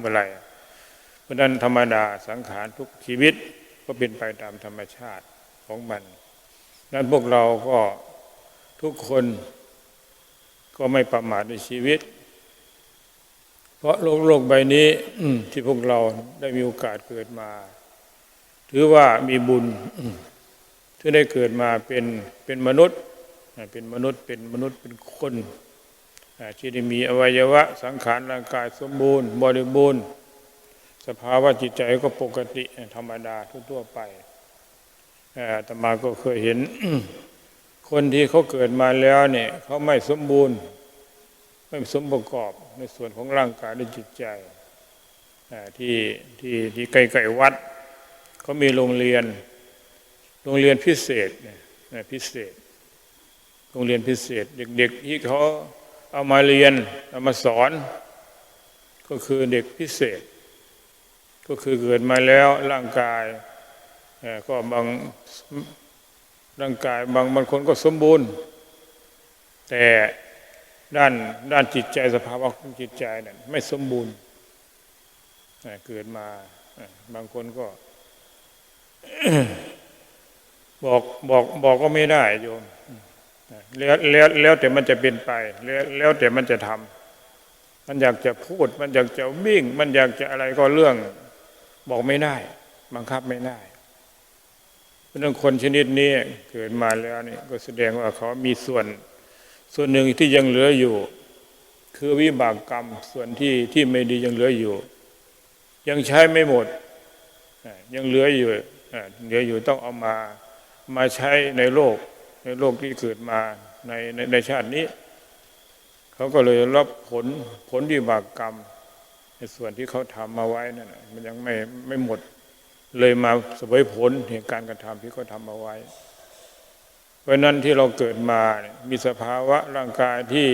เมื่อไรเพราะนั้นธรรมดาสังขารทุกชีวิตก็เป็นไปตามธรรมชาติของมันนั้นพวกเราก็ทุกคนก็ไม่ประมาทในชีวิต เพราะโลกโลกใบนี้ที่พวกเราได้มีโอกาสเกิดมา ถือว่ามีบุญที่ได้เกิดมาเป็นเป็นมนุษย์ เป็นมนุษย์เป็นมนุษย์เป็นคน ที่ได้มีอวัยวะสังขารร่างกายสมบูรณ์ บริบูรณ์ สภาวะจิตใจก็ปกติธรรมดาทั่วๆไปอ่าอาตมาก็เคยเห็น คนที่เขาเกิดมาแล้วเนี่ยเขาไม่สมบูรณ์ ไม่สมประกอบในส่วนของร่างกายและจิตใจที่ที่ที่ใกล้ๆวัดเขามีโรงเรียน โรงเรียนพิเศษเนี่ยพิเศษ โรงเรียนพิเศษ เด็ก ๆ ที่เขา เอามาเรียนเอามาสอน ก็คือเด็กพิเศษ ก็คือเกิดมาแล้วร่างกายก็บางร่างกายบางบางคนก็สมบูรณ์ แต่ด้านด้านจิตใจสภาวะของจิตใจนั้นไม่สมบูรณ์เกิดมาบางคนก็บอกบอกบอกก็ไม่ได้โยม แล้วแล้วแล้วแต่มันจะเป็นไป แล้วแล้วแต่มันจะทำมันอยากจะพูด มันอยากจะวิ่ง มันอยากจะอะไรก็เรื่อง บอกไม่ได้ บังคับไม่ได้เราะฉะนั้นคนชนิดนี้เกิดมาแล้วนี่ก็แสดงว่าเขามีส่วน ส่วนหนึ่งที่ยังเหลืออยู่ คือวิบากกรรมส่วนที่ที่ไม่ดียังเหลืออยู่ ยังใช้ไม่หมด ยังเหลืออยู่เหลืออยู่ต้องเอามามาใช้ในโลก ในโลกที่เกิดมาในในในชาตินี้ เขาก็เลยรับผลผลวิบากกรรม ในส่วนที่เขาทำมาไว้นั่นมันยังไม่ไม่หมดเลยมาเสวยผลเหตุการกระทำที่เขาทำมาไว้ เพราะนั้นที่เราเกิดมามีสภาวะร่างกายที่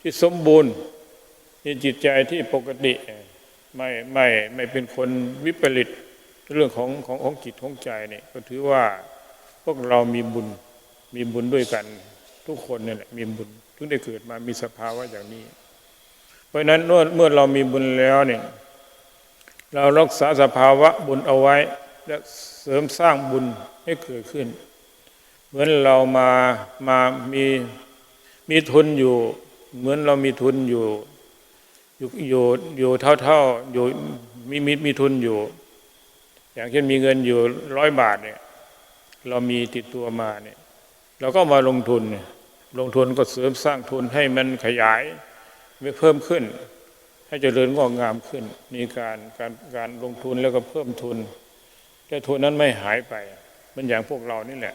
ที่สมบูรณ์มีจิตใจที่ปกติไม่ไม่ไม่เป็นคนวิปริตเรื่องของของของจิตของใจเนี่ยก็ถือว่าพวกเรามีบุญ มีบุญด้วยกัน ทุกคนเนี่ยแหละมีบุญถึงได้เกิดมามีสภาวะอย่างนี้ เพราะนั้นเมื่อเรามีบุญแล้วเนี่ยเรารักษาสภาวะบุญเอาไว้ และเสริมสร้างบุญให้เกิดขึ้น เหมือนเรามามามีมีทุนอยู่ เหมือนเรามีทุนอยู่ อยู่อยู่อยู่เท่าเท่าอยู่มีมีมีทุนอยู่ อย่างเช่นมีเงินอยู่ร้อยบาทเนี่ย เรามีติดตัวมาเนี่ย เราก็มาลงทุน ลงทุนก็เสริมสร้างทุนให้มันขยายไม่เพิ่มขึ้น ให้เจริญงอกงามขึ้น มีการการการลงทุนแล้วก็เพิ่มทุน แต่ทุนนั้นไม่หายไป มันอย่างพวกเรานี่แหละ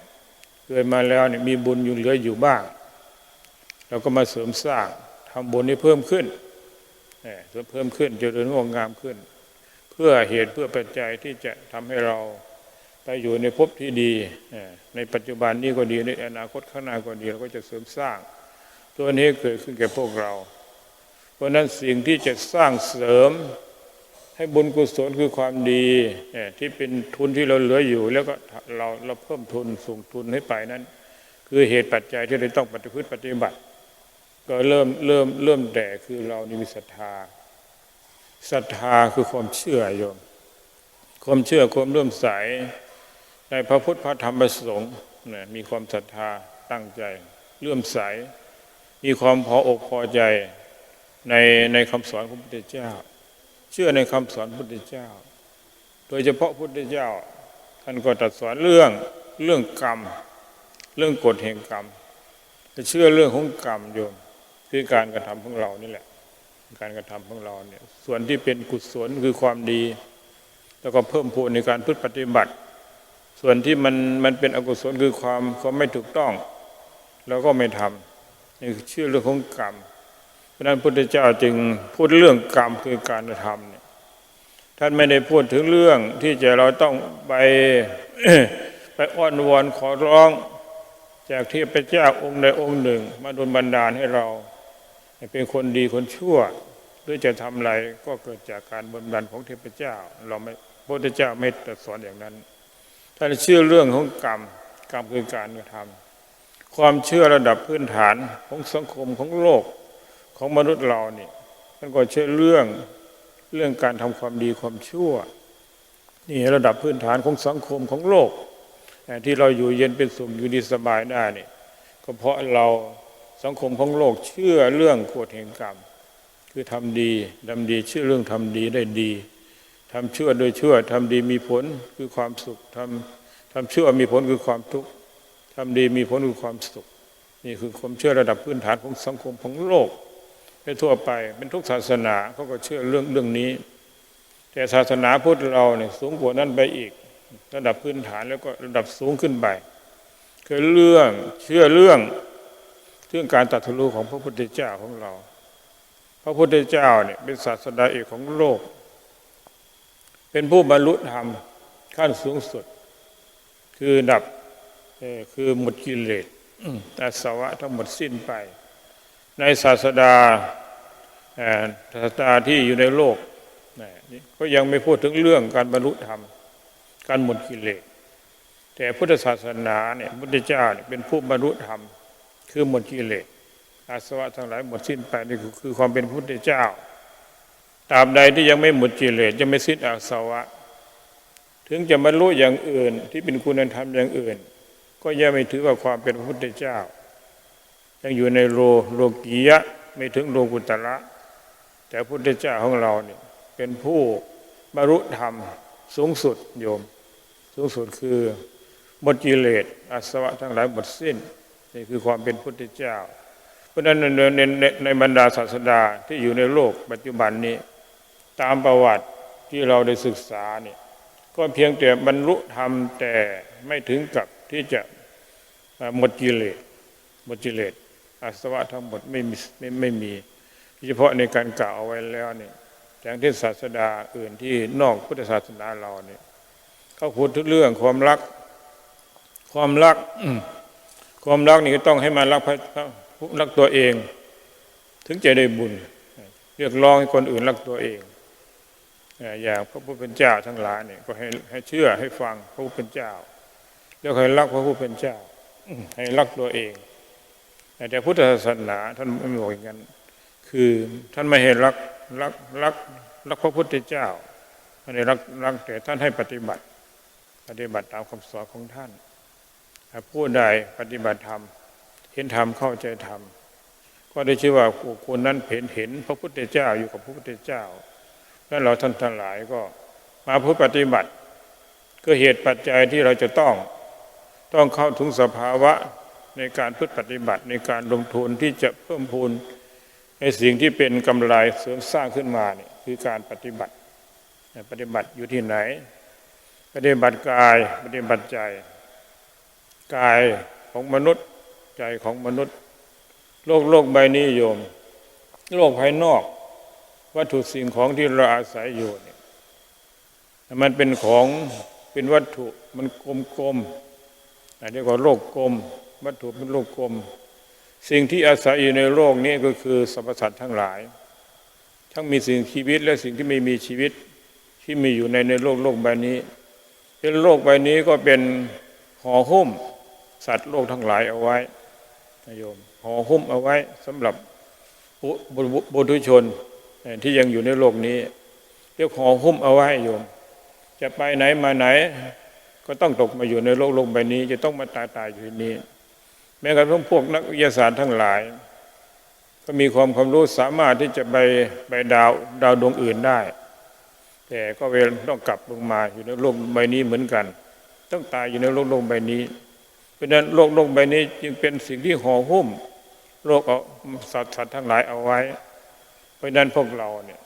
เกิดมาแล้วเนี่ยมีบุญอยู่เหลืออยู่บ้าง เราก็มาเสริมสร้างทำบุญให้เพิ่มขึ้นเอ่อเพิ่มขึ้นเจริญงอกงามขึ้น เพื่อเหตุเพื่อปัจจัยที่จะทำให้เรา ไปอยู่ในภพที่ดี ในปัจจุบันนี้ก็ดีในอนาคตข้างหน้าก็ดีเราก็จะเสริมสร้าง ตัวนี้เกิดขึ้นแก่พวกเรา เพราะนั้นสิ่งที่จะสร้างเสริมให้บุญกุศลคือความดีที่เป็นทุนที่เราเหลืออยู่ แล้วก็เราเราเพิ่มทุนส่งทุนให้ไปนั้น คือเหตุปัจจัยที่เราต้องปฏิพฤติปฏิบัติ ก็เริ่มเริ่มเริ่มแต่คือเรานี่มีศรัทธาศรัทธาคือความเชื่อโยมความเชื่อความเลื่มใส ในพระพุทธพระธรรมพระสงฆ์มีความศรัทธาตั้งใจเลื่อมใส มีความพออกพอใจในในคำสอนของพระพุทธเจ้า เชื่อในคำสอนพระพุทธเจ้า โดยเฉพาะพระพุทธเจ้าท่านก็ตรัสสอนเรื่องเรื่องกรรม เรื่องกฎแห่งกรรมจะเชื่อเรื่องของกรรมโยมคือการกระทำของเรานี่แหละ การกระทำของเราเนี่ยส่วนที่เป็นกุศลคือความดี แล้วก็เพิ่มพูนในการพฤติปฏิบัติ ส่วนที่มันมันเป็นอกุศลคือความความไม่ถูกต้องเราก็ไม่ทำนี่คือเชื่อเรื่องของกรรมเพราะนั้นพุทธเจ้าจึงพูดเรื่องกรรมคือการกระทำเนี่ยท่านไม่ได้พูดถึงเรื่องที่จะเราต้องไปไปอ้อนวอนขอร้อง จากเทพเจ้าองค์ใดองค์หนึ่ง มาดลบันดาลให้เรา เป็นคนดีคนชั่วหรือจะทำอะไรก็เกิดจากการบนบันของเทพเจ้า เราไม่พระพุทธเจ้าไม่ตรัสสอนอย่างนั้น ท่านเชื่อเรื่องของกรรม กรรมคือการกระทำความเชื่อระดับพื้นฐานของสังคมของโลกของมนุษย์เรานี่ท่านก็เชื่อเรื่องเรื่องการทำความดีความชั่ว นี่ระดับพื้นฐานของสังคมของโลก ที่เราอยู่เย็นเป็นสุขอยู่ดีสบายได้นี่ก็เพราะเราสังคมของโลกเชื่อเรื่องกฎแห่งกรรม คือทำดีดำดีเชื่อเรื่องทำดีได้ดี ทำชั่วโดยชั่วทำดีมีผลคือความสุขทำทำชั่วมีผลคือความทุกข์ทำดีมีผลคือความสุข นี่คือความเชื่อระดับพื้นฐานของสังคมของโลกไปทั่วไปเป็นทุกศาสนาเขาก็เชื่อเรื่องเรื่องนี้ แต่ศาสนาพุทธเราเนี่ยสูงกว่านั้นไปอีก ระดับพื้นฐานแล้วก็ระดับสูงขึ้นไปคือเรื่องเชื่อเรื่องเรื่องการตัดรู้ของพระพุทธเจ้าของเรา พระพุทธเจ้าเนี่ยเป็นศาสดาเอกของโลก เป็นผู้บรรลุธรรมขั้นสูงสุด คือดับคือหมดกิเลสอาสวะทั้งหมดสิ้นไป ในศาสดาศาสดาที่อยู่ในโลกก็ยังไม่พูดถึงเรื่องการบรรลุธรรม การหมดกิเลสแต่พุทธศาสนาเนี่ยพุทธเจ้าเเป็นผู้บรรลุธรรม คือหมดกิเลสอาสวะทั้งหลายหมดสิ้นไปนี่คือความเป็นพุทธเจ้า ตราบใดที่ยังไม่หมดกิเลสยังไม่สิ้นอาสวะ ถึงจะบรรลุอย่างอื่นที่เป็นคุณธรรมอย่างอื่น ก็ยังไม่ถือว่าความเป็นพระพุทธเจ้า ยังอยู่ในโลโลกียะไม่ถึงโลกุตระแต่พระพุทธเจ้าของเราเนี่ยเป็นผู้บรรลุธรรมสูงสุดโยม สูงสุดคือหมดกิเลสอาสวะทั้งหลายหมดสิ้นนี่คือความเป็นพุทธเจ้า เพราะฉะนั้นในในในในบรรดาศาสดาที่อยู่ในโลกปัจจุบันนี้ ตามประวัติที่เราได้ศึกษาเนี่ยก็เพียงแต่บรรลุธรรมแต่ไม่ถึงกับที่จะหมดกิเลสหมดกิเลสอาสวะทั้งหมดไม่มีไม่ไม่มีเฉพาะในการกล่าวเอาไว้แล้วเนี่ยอย่างที่ศาสดาอื่นที่นอกพุทธศาสนาเราเนี่ยเขาพูดถึงเรื่องความรัก ความรัก ความรักนี่ก็ต้องให้มารักพระรักตัวเอง ถึงจะได้บุญ เรียกร้องให้คนอื่นรักตัวเอง อย่างพระผู้เป็นเจ้าทั้งหลายเนี่ยก็ให้ให้เชื่อให้ฟังพระผู้เป็นเจ้า แล้วให้รักพระผู้เป็นเจ้า ให้รักตัวเองแต่พุทธศาสนาท่านไม่บอกอย่างนั้นคือท่านไม่ให้รักรักรักรักพระพุทธเจ้าไม่ได้รักรักแต่ท่านให้ปฏิบัติ ปฏิบัติตามคำสอนของท่านผู้ใดปฏิบัติธรรมเห็นธรรมเข้าใจธรรมก็ได้ชื่อว่าคนนั้นเห็นเห็นพระพุทธเจ้าอยู่กับพระพุทธเจ้า แล้วเราท่านทั้งหลายก็มาเพื่อปฏิบัติ ก็เหตุปัจจัยที่เราจะต้องต้องเข้าถึงสภาวะในการพึ่ปฏิบัติในการลงทุนที่จะเพิ่มพูนในสิ่งที่เป็นกำไรเสริมสร้างขึ้นมาเนี่ยคือการปฏิบัติ ปฏิบัติอยู่ที่ไหน ปฏิบัติกายปฏิบัติใจ กายของมนุษย์ใจของมนุษย์ โลกโลกใบนี้โยม โลกภายนอก วัตถุสิ่งของที่เราอาศัยอยู่เนี่ยมันเป็นของเป็นวัตถุมันกลมๆอันนี้ก็โลกกลม วัตถุเป็นโลกกลม สิ่งที่อาศัยอยู่ในโลกนี้ก็คือสรรพสัตว์ทั้งหลาย ทั้งมีสิ่งชีวิตและสิ่งที่ไม่มีชีวิตที่มีอยู่ในในโลกโลกใบนี้เป็นโลกใบนี้ก็เป็นห่อหุ้มสัตว์โลกทั้งหลายเอาไว้นโยมห่อหุ้มเอาไว้สำหรับบุบุบุบุตุชน ที่ยังอยู่ในโลกนี้เรียกห่อหุ้มเอาไว้โยม จะไปไหนมาไหน ก็ต้องตกมาอยู่ในโลกโลกใบนี้ จะต้องมาตายตายอยู่ที่นี้ แม้กระทั่งพวกนักวิทยาศาสตร์ทั้งหลาย ก็มีความความรู้สามารถที่จะไปไปดาวดาวดวงอื่นได้ แต่ก็เวลต้องกลับลงมาอยู่ในโลกใบนี้เหมือนกัน ต้องตายอยู่ในโลกโลกใบนี้ เพราะฉะนั้นโลกโลกใบนี้จึงเป็นสิ่งที่ห่อหุ้มโลกเอาสัตว์สัตว์ทั้งหลายเอาไว้ ราะนั้นพวกเราเนี่ย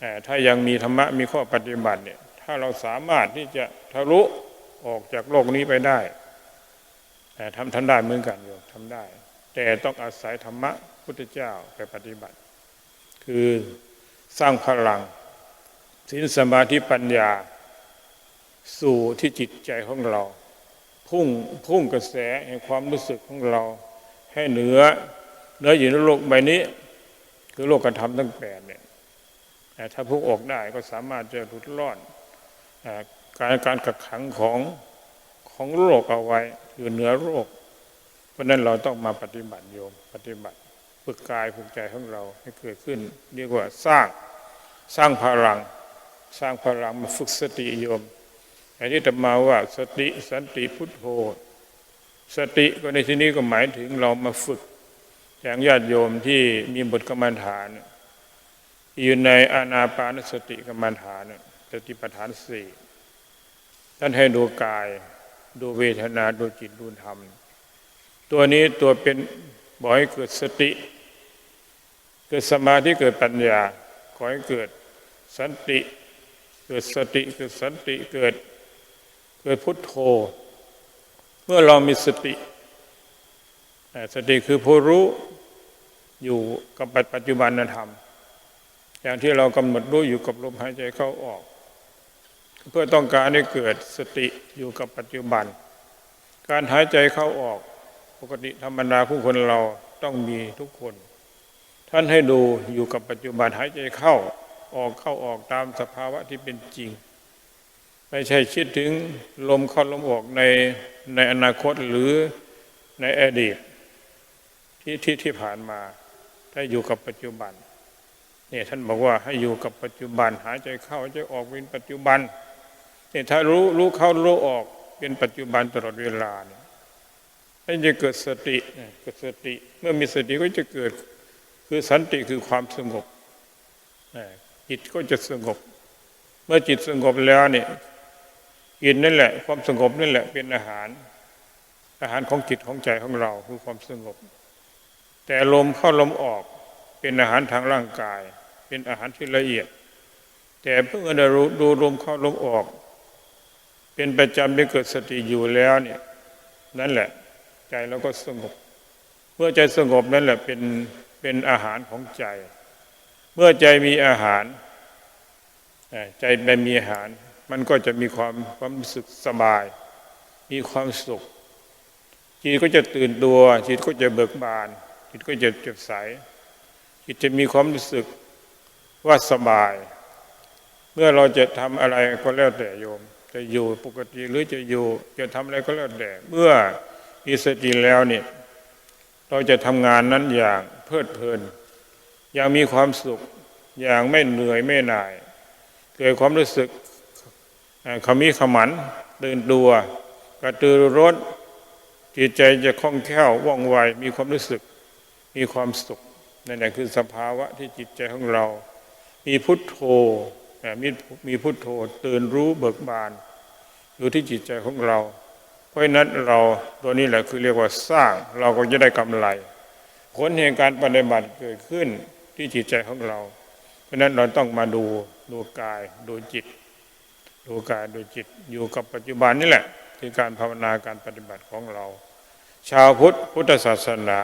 เอ่ถ้ายังมีธรรมะมีข้อปฏิบัติเนี่ย ถ้าเราสามารถที่จะทะลุออกจากโลกนี้ไปได้แต่ทำทำได้เหมือนกันโยมทำได้ แต่ต้องอาศัยธรรมะพุทธเจ้าไปปฏิบัติ คือสร้างพลังศีลสมาธิปัญญา สู่ที่จิตใจของเรา พุ่งพุ่งกระแสแห่งความรู้สึกของเรา ให้เหนือเหนืออยู่ในโลกใบนี้ คือโลกกระทำทั้งแปดเนี่ยแต่ถ้าพุ่งออกได้ก็สามารถจะหลุดรอดอ่าการการกักขังของของโลกเอาไว้อยู่เหนือโลกเพราะฉะนั้นเราต้องมาปฏิบัติโยมปฏิบัติฝึกกายฝึกใจของเราให้เกิดขึ้นเรียกว่าสร้างสร้างพลัง สร้างพลังมาฝึกสติโยมอันนี้ธรรมาว่าสติสันติพุทโธ สติก็ในที่นี้ก็หมายถึงเรามาฝึก อย่างญาติโยมที่มีบทกรรมฐานอยู่ในอานาปานสติกรรมฐานสติปัฏฐานสี่ท่านให้ดูกาย ดูเวทนาดูจิตดูธรรม ตัวนี้ตัวเป็นบ่อกให้เกิดสติ เกิดสมาธิเกิดปัญญาขอให้เกิดสันติเกิดสติเกิดสันติเกิดเกิดพุทโธ เมื่อเรามีสติ สติคือผู้รู้ อยู่กับปัจจุบันธรรม อย่างที่เรากำหนดรู้อยู่กับลมหายใจเข้าออก เพื่อต้องการให้เกิดสติอยู่กับปัจจุบัน การหายใจเข้าออก ปกติธรรมดาผู้คนเราต้องมีทุกคน ท่านให้ดูอยู่กับปัจจุบันหายใจเข้าออกเข้าออกตามสภาวะที่เป็นจริง ไม่ใช่คิดถึงลมเข้าลมออกในในอนาคตหรือในอดีตที่ที่ที่ผ่านมา ถ้าอยู่กับปัจจุบันเนี่ยท่านบอกว่าให้อยู่กับปัจจุบัน หายใจเข้าหายใจออกเป็นปัจจุบันเนี่ยถ้ารู้รู้เข้ารู้ออกเป็นปัจจุบันตลอดเวลาเนี่ยมันจะเกิดสติเนี่ยเกิดสติ เมื่อมีสติก็จะเกิดคือสันติคือความสงบนะจิตก็จะสงบ เมื่อจิตสงบแล้วเนี่ยจิตนั่นแหละ ความสงบนั่นแหละเป็นอาหาร อาหารของจิตของใจของเราคือความสงบ แต่ลมเข้าลมออกเป็นอาหารทางร่างกาย เป็นอาหารที่ละเอียด แต่เพื่อเรารู้ดูลมเข้าลมออก เป็นประจำได้เกิดสติอยู่แล้วเนี่ยนั่นแหละใจเราก็สงบ เมื่อใจสงบนั่นแหละเป็นเป็นอาหารของใจ เมื่อใจมีอาหารใจไม่มีอาหาร มันก็จะมีความความรู้สึกสบาย มีความสุขจิตก็จะตื่นตัวจิตก็จะเบิกบาน จิตก็จะเจ็บใสจิตจะมีความรู้สึกว่าสบาย เมื่อเราจะทำอะไรก็แล้วแต่โยม จะอยู่ปกติหรือจะอยู่ จะทำอะไรก็แล้วแต่เมื่อมีสติแล้วเนี่ยเราจะทำงานนั้นอย่างเพลิดเพลิน อย่างมีความสุข อย่างไม่เหนื่อยไม่หน่ายเกิดความรู้สึกขมีขมันตื่นตัวกระตือรือร้นจิตใจจะคล่องแคล่วว่องไวมีความรู้สึก มีความสุขนั่นแหละคือสภาวะที่จิตใจของเรา มีพุทโธมีมีพุทโธตื่นรู้เบิกบาน อยู่ที่จิตใจของเรา เพราะนั้นเราตัวนี้แหละคือเรียกว่าสร้างเราก็จะได้กำไรผลแห่งการปฏิบัติเกิดขึ้นที่จิตใจของเรา เพราะฉะนั้นเราต้องมาดูดูกายดูจิต ดูกายดูจิตอยู่กับปัจจุบันนี่แหละคือการภาวนาการปฏิบัติของเรา ชาวพุทธพุทธศาสนา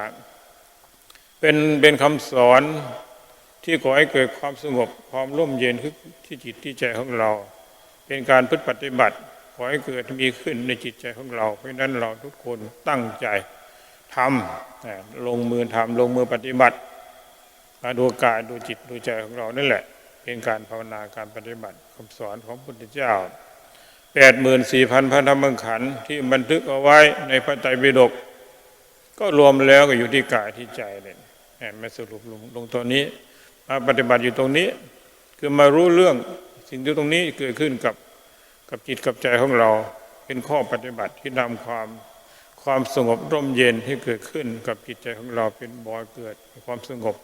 เป็นเป็นคำสอนที่ก่อให้เกิดความสงบความร่มเย็นที่จิตที่ใจของเรา เป็นการพฤติปฏิบัติขอให้เกิดมีขึ้นในจิตใจของเรา เพราะนั้นเราทุกคนตั้งใจทำอ่าลงมือทำลงมือปฏิบัติมาดูกายดูจิตดูใจของเรานั่นแหละ เป็นการภาวนาการปฏิบัติคำสอนของพระพุทธเจ้าแปดหมื่นสี่พันพระธรรมขันธ์ที่บันทึกเอาไว้ในพระไตรปิฎกก็รวมแล้วก็อยู่ที่กายที่ใจเลยแห มมาสรุปลงลงตัวนี้มาปฏิบัติอยู่ตรงนี้ คือมารู้เรื่องสิ่งที่ตรงนี้เกิดขึ้นกับกับจิตกับใจของเรา เป็นข้อปฏิบัติที่นำความความสงบร่มเย็นที่เกิดขึ้นกับจิตใจของเราเป็นบ่อเกิดความสงบ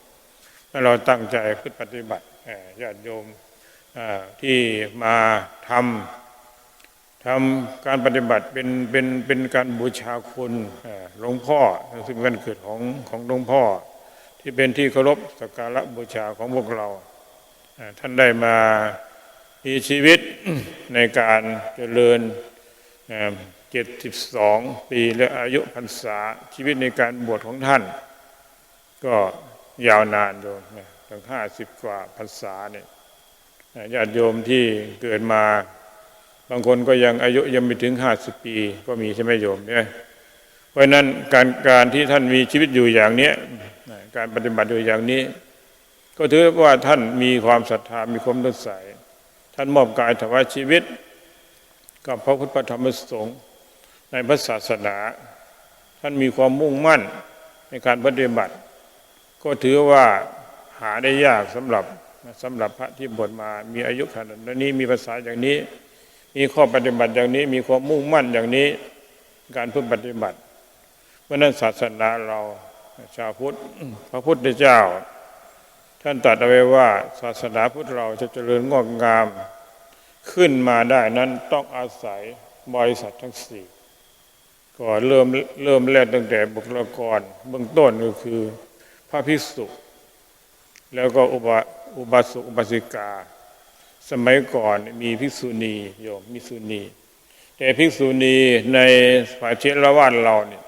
ถ้าเราตั้งใจพึ่ปฏิบัติอ่อญาติโยมเอ่อที่มาทำทำการปฏิบัติเป็นเป็นเป็นการบูชาคุณหลวงพ่อซึ่งเป็นเกิดของของหลวงพ่อ ที่เป็นที่เคารพสักการะบูชาของพวกเรา ท่านได้มามีชีวิตในการเจริญเจ็ดสิบสองปีและอายุพรรษาชีวิตในการบวชของท่าน ก็ยาวนานโยมตั้งห้าสิบกว่าพรรษาเนี่ยญาติโยมที่เกิดมา บางคนก็ยังอายุยังไม่ถึงห้าสิบปี ก็มีใช่ไหมโยมเนี่ยเพราะฉะนั้นการการที่ท่านมีชีวิตอยู่อย่างเนี้ยนะ การปฏิบัติอยู่อย่างนี้ ก็ถือว่าท่านมีความศรัทธามีความตั้งใจท่านมอบกายถวายชีวิต กับพระพุทธธรรมสงฆ์ในพระศาสนา ท่านมีความมุ่งมั่นในการปฏิบัติ ก็ถือว่าหาได้ยากสำหรับสำหรับพระที่บวชมา มีอายุขนาดนี้มีภาษาอย่างนี้ มีข้อปฏิบัติอย่างนี้ มีความมุ่งมั่นอย่างนี้ การพึ่งปฏิบัติเพราะนั้นศาสนาเรา ชาวพุทธพระพุทธเจ้า ท่านตรัสเอาไว้ว่าศาสนาพุทธเราจะเจริญงอกงามขึ้นมาได้นั้นต้องอาศัยบริษัททั้งสี่ก็เริ่มเริ่มแรกตั้งแต่บุคลากรเบื้องต้นก็คือพระภิกษุ แล้วก็อุบาอุบาสกอุบาสิกา สมัยก่อนมีภิกษุณีโยมมีภิกษุณี แต่ภิกษุณีในฝ่ายเทรวาสเราเนี่ย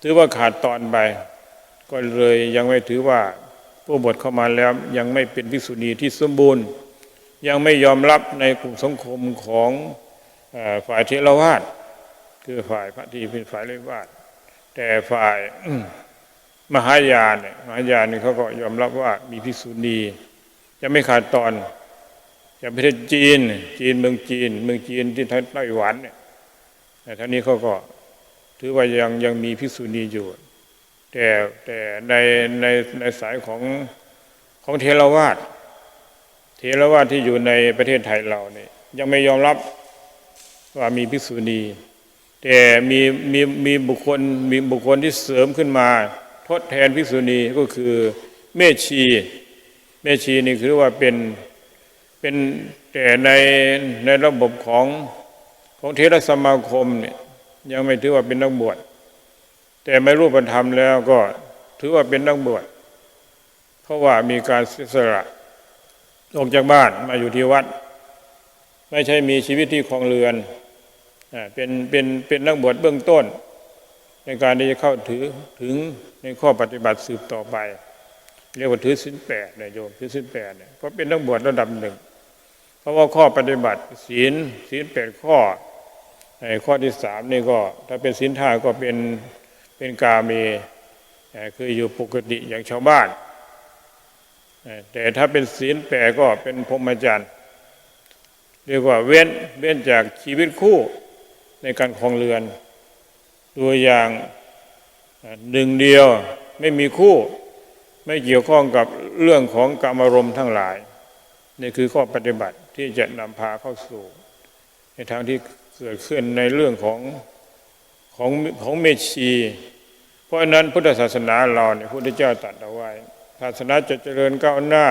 ถือว่าขาดตอนไป ก็เลยยังไม่ถือว่าผู้บวชเข้ามาแล้วยังไม่เป็นภิกษุณีที่สมบูรณ์ ยังไม่ยอมรับในกลุ่มสังคมของอฝ่ายเทรวาสคือฝ่ายพระทีเป็นฝ่ายเทรวาสแต่ฝ่ายมหายานมหายานนี่เขาก็ยอมรับว่ามีภิกษุณีจะไม่ขาดตอนอย่างประเทศจีน จีนเมืองจีน เมืองจีนที่ไต้หวันเนี่ยแต่ท่านี้เขาก็ถือว่ายังยังมีภิกษุณีอยู่ แต่แต่ในในในสายของของเทรวาสเทรวาสที่อยู่ในประเทศไทยเราเนี่ยยังไม่ยอมรับว่ามีภิกษุณีแต่มีมีมีบุคคลมีบุคคลที่เสริมขึ้นมา ทดแทนภิกษุณีก็คือเมชีเมชีนี่คือว่าเป็นเป็นแต่ในในระบบของของเทรสมาคมเนี่ยยังไม่ถือว่าเป็นนักบวช แต่ไม่รู้ปธรรมแล้วก็ถือว่าเป็นนักบวชเพราะว่ามีการเสียสละออกจากบ้านมาอยู่ที่วัด ไม่ใช่มีชีวิตที่คลองเรือนเป็นเป็นเป็นนักบวชเบื้องต้น ในการที่จะเข้าถือถึงในข้อปฏิบัติสืบต่อไป เรียกว่าถือศีลแปดเนี่ยโยมถือศีลแปดเนี่ยก็เป็นนักบวชระดับหนึ่ง เพราะว่าข้อปฏิบัติศีลศีลแปดข้อไอ้ข้อที่สามนี่ก็ ถ้าเป็นศีลห้าก็เป็น เป็นกาเมเอ่อคืออยู่ปกติอย่างชาวบ้าน แต่ถ้าเป็นศีลแปดก็เป็นพรหมจรรย์เรียกว่าเว้นเว้นจากชีวิตคู่ในการครองเรือน ตัวอย่างหนึ่งเดียวไม่มีคู่ ไม่เกี่ยวข้องกับเรื่องของกรรมารมณ์ทั้งหลาย นี่คือข้อปฏิบัติที่จะนำพาเข้าสู่ ในทางที่เกิดขึ้นในเรื่องของ ของของเมชี เพราะนั้นพุทธศาสนาเราเนี่ยพระพุทธเจ้าตรัสเอาไว้ ศาสนาจะเจริญก้าวหน้า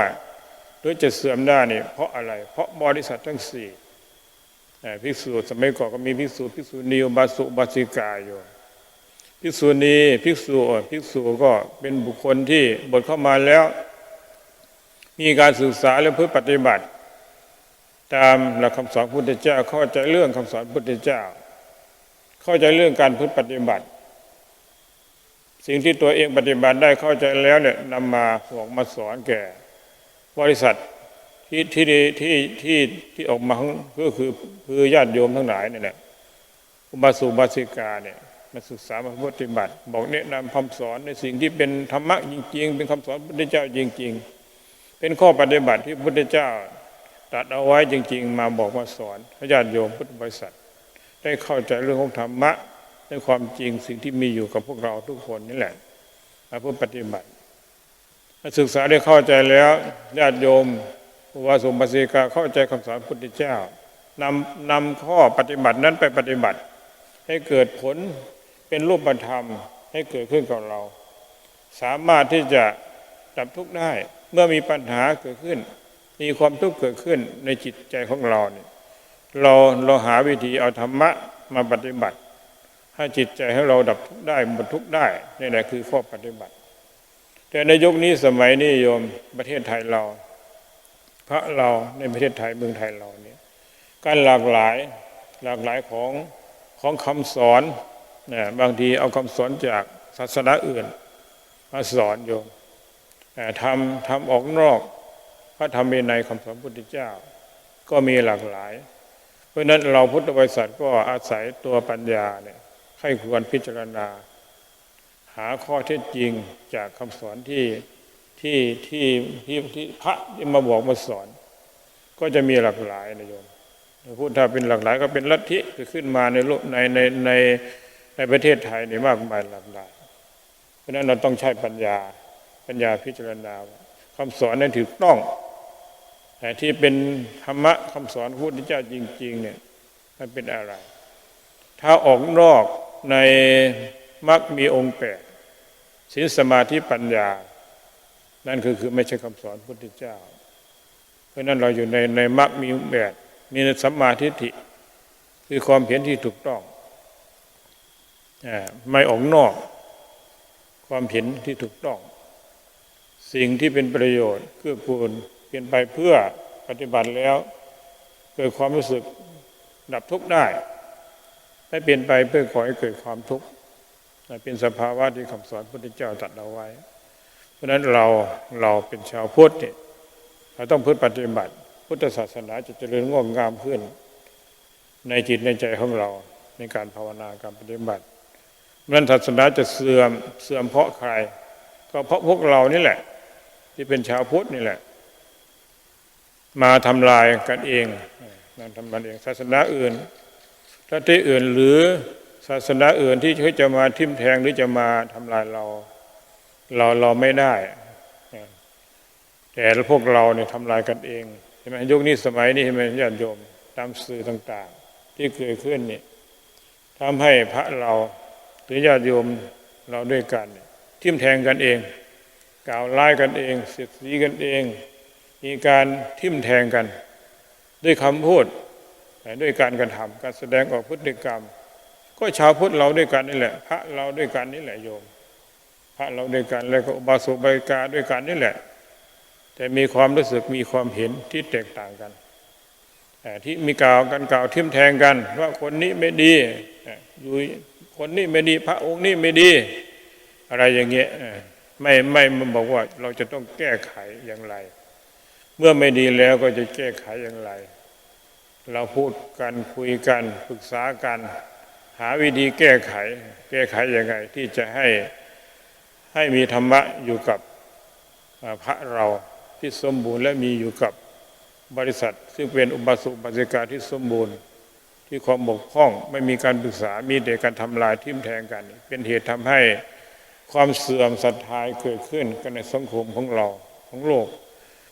หรือจะเสื่อมหน้านี่เพราะอะไร เพราะบริษัททั้งสี่ภิกษุสมัยก่อนก็มีภิกษุภิกษุณีบาสุอุบาสิกาอยู่ภิกษุณีภิกษุภิกษุก็เป็นบุคคลที่บทเข้ามาแล้ว มีการศึกษาและเพื่อปฏิบัติ ตามหลักคำสอนพุทธเจ้าเข้าใจเรื่องคำสอนพุทธเจ้า เข้าใจเรื่องการพึ่ปฏิบัติ สิ่งที่ตัวเองปฏิบัติได้เข้าใจแล้วเนี่ยนำมาบอกมาสอนแก่ บริษัทที่ที่ที่ที่ที่ออกมาข้งก็คือคือญาติโยมทั้งหลายนี่แหละอุบาสุบาสิกาเนี่ยมาศึกษามาปฏิบัติ บอกแนะนำคำสอนในสิ่งที่เป็นธรรมะจริง ๆ เป็นคำสอนพระพุทธเจ้าจริง ๆ เป็นข้อปฏิบัติที่พระพุทธเจ้าตรัดเอาไว้จริง ๆ มาบอกมาสอนญาติโยมพุทธบริษัท ได้เข้าใจเรื่องของธรรมะในความจริงสิ่งที่มีอยู่กับพวกเราทุกคนนี่แหละมาเพื่อปฏิบัติศึกษาได้เข้าใจแล้วญาติโยมอุบาสกอุบาสิกาเข้าใจคำสอนพุทธเจ้านำนำข้อปฏิบัตินั้นไปปฏิบัติ ให้เกิดผลเป็นรูปธรรมให้เกิดขึ้นกับเรา สามารถที่จะดับทุกข์ได้ เมื่อมีปัญหาเกิดขึ้น มีความทุกข์เกิดขึ้นในจิตใจของเราเนี่ย เราเราหาวิธีเอาธรรมะมาปฏิบัติ ให้จิตใจของเราดับทุกข์ได้หมดทุกข์ได้นี่แหละคือข้อปฏิบัติ แต่ในยุคนี้สมัยนี้โยมประเทศไทยเรา พระเราในประเทศไทยเมืองไทยเราเนี่ยการหลากหลายหลากหลายของของคำสอนนะบางทีเอาคำสอนจากศาสนาอื่นมาสอนโยมทำทำออกนอกพระธรรมในคำสอนพุทธเจ้า ก็มีหลากหลาย ราะนั้นเราพุทธบริษัทก็อาศัยตัวปัญญาเนี่ยให้ควรพิจารณา หาข้อเท็จจริงจากคำสอนที่ที่ที่ที่ที่พระที่มาบอกมาสอน ก็จะมีหลากหลายนะโยมพูดถ้าเป็นหลากหลายก็เป็นลัทธิคือขึ้นมาในโลกในในในในประเทศไทยนี่มากมายหลากหลาย เพราะนั้นเราต้องใช้ปัญญาปัญญาพิจารณาว่าคำสอนนั้นถูกต้อง ที่เป็นธรรมะคำสอนพุทธเจ้าจริง ๆ เนี่ยมันเป็นอะไร ถ้าออกนอกในมรรคมีองค์แปดศีลสมาธิปัญญา นั่นคือคือไม่ใช่คำสอนพุทธเจ้า เพราะนั้นเราอยู่ในในมรรคมีองค์แปดมีสัมมาทิฏฐิ คือความเห็นที่ถูกต้องไม่ออกนอก ความเห็นที่ถูกต้อง สิ่งที่เป็นประโยชน์เกื้อกูล ยนไปเพื่อปฏิบัติแล้วเกิดความรู้สึกดับทุกข์ได้ไม่เปลี่ยนไปเพื่อขอให้เกิดความทุกข์เป็นสภาวะที่คำสอนพระพุทธเจ้าตรัดเอาไว้ เพราะฉะนั้นเราเราเป็นชาวพุทธเนี่ยเราต้องพึ่งปฏิบัติ พุทธศาสนาจะเจริญงอกงามขึ้น ในจิตในใจของเราในการภาวนาการปฏิบัตินั้นศาสนาจะเสื่อมเสื่อมเพราะใคร ก็เพราะพวกเรานี่แหละ ที่เป็นชาวพุทธนี่แหละ มาทำลายกันเองนั่นทำลายเองศาสนาอื่นถ้าที่อื่นหรือศาสนาอื่นที่เขาจะมาทิ่มแทงหรือจะมาทำลายเรา เราเราไม่ได้ แต่พวกเราเนี่ยทำลายกันเองใช่ไหมยุคนี้สมัยนี้ใช่ไหมญาติโยมตามสื่อต่างๆ ที่เกิดขึ้นเนี่ยทำให้พระเราหรือญาติโยมเราด้วยกัน ทิ่มแทงกันเอง กล่าวร้ายกันเองเสียดสีกันเอง มีการทิมแทงกัน ด้วยคำพูดด้วยการกระทำการแสดงออกพฤติกรรม ก็ชาวพุทธเราด้วยกันนี่แหละ พระเราด้วยกันนี่แหละโยม พระเราด้วยกันแล้วก็อุบาสกบาิกาด้วยกันนี่แหละ แต่มีความรู้สึกมีความเห็นที่แตกต่างกันที่มีกล่าวกันกล่าวทิมแทงกัน ว่าคนนี้ไม่ดีอยู่คนนี้ไม่ดีพระองค์นี้ไม่ดี อะไรอย่างเงี้ยไม่ไม่มันบอกว่าเราจะต้องแก้ไขอย่างไร เมื่อไม่ดีแล้วก็จะแก้ไขอย่างไร เราพูดกันคุยกันปรึกษากัน หาวิธีแก้ไข แก้ไขยังไง ที่จะให้ให้มีธรรมะอยู่กับพระเราที่สมบูรณ์และมีอยู่กับบริษัท ซึ่งเป็นอุบาสกบาสิกาที่สมบูรณ์ ที่ความบกพร่องไม่มีการปรึกษามีแต่การทำลายทิมแทงกัน เป็นเหตุทำให้ความเสื่อมศรัทธาเกิดขึ้นกันในสังคมของเราของโลก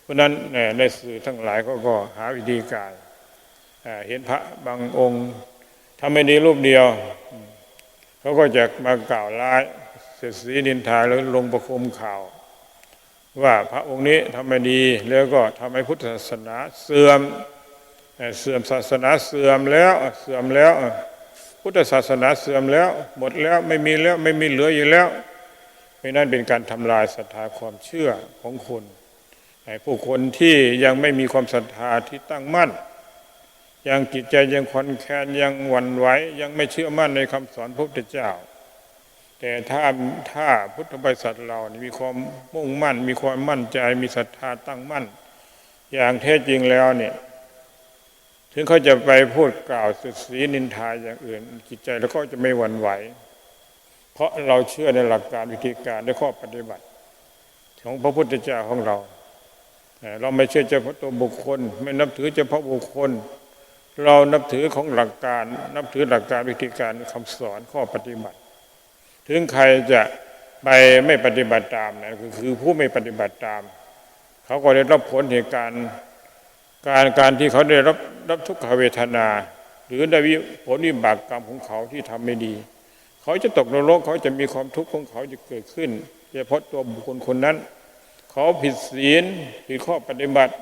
เพราะนั้นในสื่อทั้งหลายก็ก็หาวิธีการเห็นพระบางองค์ทำไม่ดีรูปเดียวเขาก็จะมากล่าวร้ายเสียสีนินทาแล้วลงประคมข่าว ว่าพระองค์นี้ทำไม่ดีแล้วก็ทำให้พุทธศาสนาเสื่อมเสื่อมศาสนาเสื่อมแล้วเสื่อมแล้ว พุทธศาสนาเสื่อมแล้ว หมดแล้วไม่มีแล้วไม่มีเหลืออยู่แล้วไม่นั่นเป็นการทำลายศรัทธาความเชื่อของคน ผู้คนที่ยังไม่มีความศรัทธาที่ตั้งมั่น ยังจิตใจยังคอนแคนยังหวั่นไหวยังไม่เชื่อมั่นในคำสอนพระพุทธเจ้า แต่ถ้าถ้าพุทธบริษัทเรานี่มีความมุ่งมั่น มีความมั่นใจมีศรัทธาตั้งมั่น อย่างแท้จริงแล้วเนี่ยถึงเขาจะไปพูดกล่าวสุดสีนินทาอย่างอื่น จิตใจแล้วก็จะไม่หวั่นไหว เพราะเราเชื่อในหลักการวิธีการและข้อปฏิบัติ ของพระพุทธเจ้าของเรา เราไม่เชื่อเฉพาะตัวบุคคล ไม่นับถือเฉพาะบุคคล เรานับถือของหลักการ นับถือหลักการวิธีการคำสอนข้อปฏิบัติ ถึงใครจะไปไม่ปฏิบัติตามนะคือผู้ไม่ปฏิบัติตาม เขาก็ได้รับผลเหตุการณ์การการที่เขาได้รับรับทุกขเวทนา หรือได้ผลวิบากกรรมของเขาที่ทำไม่ดี เขาจะตกนรกเขาจะมีความทุกข์ของเขาจะเกิดขึ้น เฉพาะตัวบุคคลคนนั้น เขาผิดศีลผิดข้อปฏิบัติ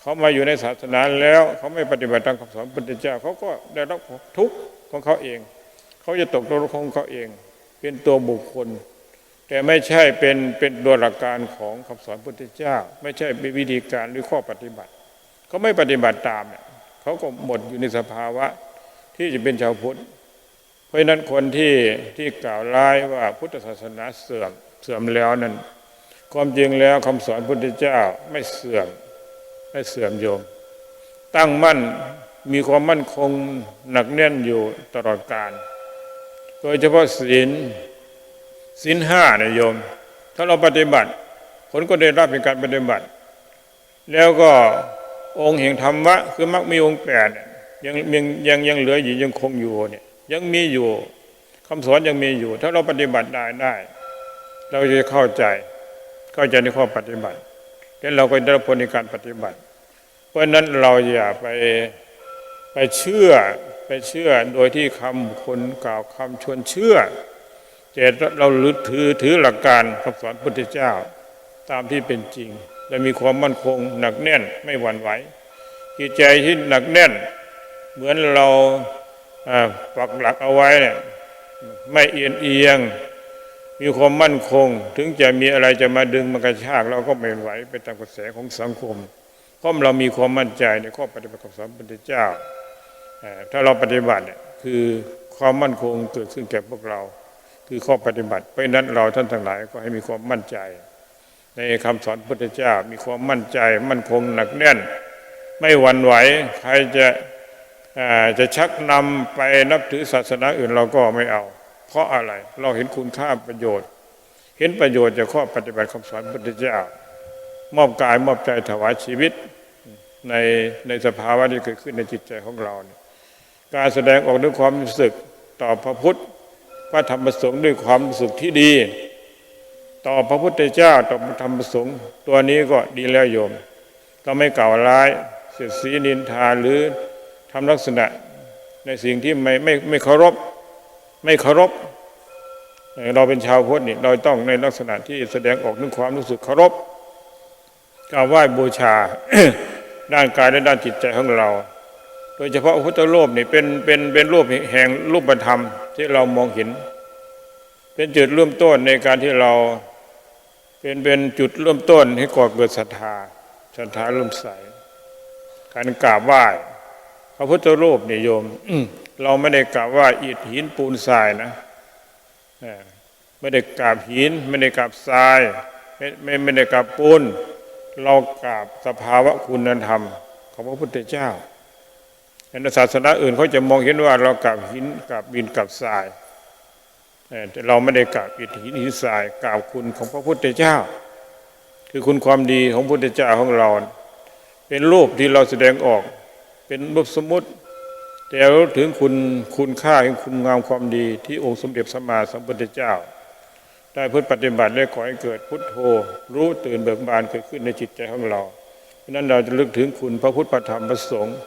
เขามาอยู่ในศาสนาแล้ว เขาไม่ปฏิบัติตามคำสอนพระพุทธเจ้าเขาก็ได้รับทุกข์ของเขาเอง เขาจะตกนรกของเขาเอง เป็นตัวบุคคล แต่ไม่ใช่เป็นเป็นตัวหลักการของคำสอนพระพุทธเจ้า ไม่ใช่เป็นวิธีการหรือข้อปฏิบัติ เขาไม่ปฏิบัติตามเนี่ยเขาก็หมดอยู่ในสภาวะที่จะเป็นชาวพุทธเพราะนั้นคนที่ที่กล่าวร้ายว่าพุทธศาสนาเสื่อมเสื่อมแล้วนั้น ความจริงแล้วคำสอนพุทธเจ้าไม่เสื่อมไม่เสื่อมโยม ตั้งมั่นมีความมั่นคงหนักแน่นอยู่ตลอดกาลโดยเฉพาะศีลศีลห้าเนี่ยโยม ถ้าเราปฏิบัติ ผลก็ได้รับเป็นการปฏิบัติ แล้วก็องค์แห่งธรรมะคือมักมีองค์แปดยังยังยังยังเหลืออยู่ยังคงอยู่เนี่ยยังมีอยู่คำสอนยังมีอยู่ ถ้าเราปฏิบัติได้ได้ เราจะเข้าใจ เข้าใจในข้อปฏิบัติแล้วเราก็ได้รับผลในการปฏิบัติ เพราะนั้นเราอย่าไปไปเชื่อไปเชื่อโดยที่คำคนกล่าวคำชวนเชื่อแต่เราลึกถือถือหลักการคำสอนพุทธเจ้า ตามที่เป็นจริง และมีความมั่นคงหนักแน่นไม่หวั่นไหวจิตใจที่หนักแน่น เหมือนเราอ่าปักหลักเอาไว้เนี่ยไม่เอียงเอียง มีความมั่นคง ถึงจะมีอะไรจะมาดึงมากระชากเราก็ไม่ไหวไปตามกระแสของสังคม เพราะเรามีความมั่นใจในข้อปฏิบัติของสอนพระพุทธเจ้า ถ้าเราปฏิบัติเนี่ยคือความมั่นคงเกิดขึ้นแก่พวกเรา คือข้อปฏิบัติ เพราะนั้นเราท่านทั้งหลายก็ให้มีความมั่นใจ ในคำสอนพุทธเจ้า มีความมั่นใจ มั่นคงหนักแน่น ไม่หวั่นไหวใครจะจะชักนำไปนับถือศาสนาอื่นเราก็ไม่เอา เพราะอะไรเราเห็นคุณค่าประโยชน์ เห็นประโยชน์จากข้อปฏิบัติคำสอนพระพุทธเจ้ามอบกายมอบใจถวายชีวิตในในสภาวะที่เกิดขึ้นในจิตใจของเราเนี่ยการแสดงออกด้วยความรู้สึกต่อพระพุทธพระธรรมประสงค์ด้วยความรู้สึกที่ดี ต่อพระพุทธเจ้าต่อพระธรรมประสงค์ ตัวนี้ก็ดีแล้วโยม ก็ไม่กล่าวร้ายเสียดสีนินทาหรือทำลักษณะในสิ่งที่ไม่ไม่ไม่เคารพ ไม่เคารพ เราเป็นชาวพุทธนี่เราต้องในลักษณะที่แสดงออกถึงความรู้สึกเคารพกาบไหว้บูชาด้านกายและด้านจิตใจของเรา โดยเฉพาะพระพุทธรูปนี่เป็นเป็นเป็นรูปแห่งรูปธรรมที่เรามองเห็น เป็นจุดเริ่มต้นในการที่เราเป็นเป็นจุดเริ่มต้นให้ก่อเกิดศรัทธาศรัทธาเริ่มใสการกราบไหว้พระพุทธรูปนี่โยม เราไม่ได้กราบไหว้อิฐหินปูนทรายนะไม่ได้กราบหิน ไม่ได้กราบทรายไม่ไม่ไม่ได้กราบปูนเรากราบสภาวะคุณธรรม ของพระพุทธเจ้าในศาสนาอื่นเขาจะมองเห็นว่าเรากราบหินกราบบินกราบทรายแต่เราไม่ได้กราบอิฐหินหินทรายกราบคุณของพระพุทธเจ้า คือคุณความดีของพระพุทธเจ้าของเรา เป็นรูปที่เราแสดงออก เป็นรูปสมมติ แต่เราถึงคุณคุณค่าแห่งคุณงามความดีที่องค์สมเด็จสัมมาสัมพุทธเจ้า ได้พุทธปฏิบัติและขอให้เกิดพุทโธรู้ตื่นเบิกบานเกิดขึ้นในจิตใจของเราเพราะนั้นเราจะลึกถึงคุณพระพุทธพระธรรมพระสงฆ์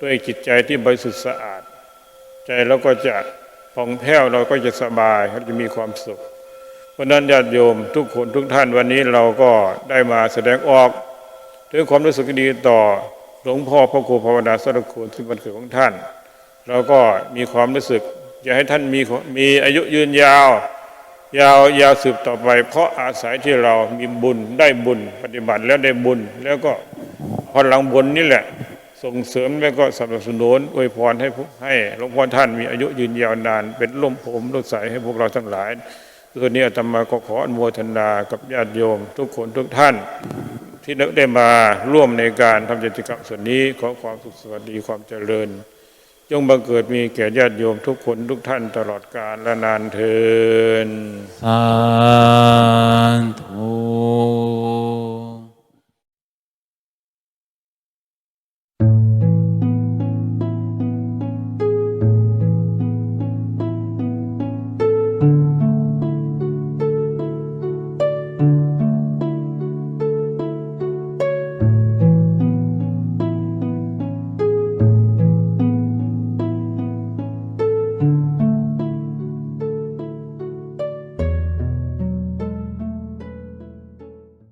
ด้วยจิตใจที่บริสุทธิ์สะอาด ใจเราก็จะผ่องแผ้วเราก็จะสบายเราจะมีความสุข เพราะนั้นญาติโยมทุกคนทุกท่านวันนี้เราก็ได้มาแสดงออก ถึงความรู้สึกดีต่อ หลวงพ่อพระครูภาวนาสรคุณที่วันเกิดของท่านเราก็มีความรู้สึกอยากให้ท่านมีมีอายุยืนยาว ยาวยาวสืบต่อไป เพราะอาศัยที่เรามีบุญได้บุญปฏิบัติแล้วได้บุญ แล้วก็พลังบุญนี่แหละ ส่งเสริมแล้วก็สนับสนุนอวยพรให้พวกให้หลวงพ่อท่านมีอายุยืนยาวนาน เป็นล่มผมร่มใสให้พวกเราทั้งหลายคืนนี้อาตมาก็ขออนุโมทนากับญาติโยม ทุกคนทุกท่าน ที่ได้มาร่วมในการทำกิจกรรมส่วนนี้ขอความสุขสวัสดีความเจริญ จงบังเกิดมีแก่ญาติโยมทุกคนทุกท่านตลอดกาลและนานเทินสาธุ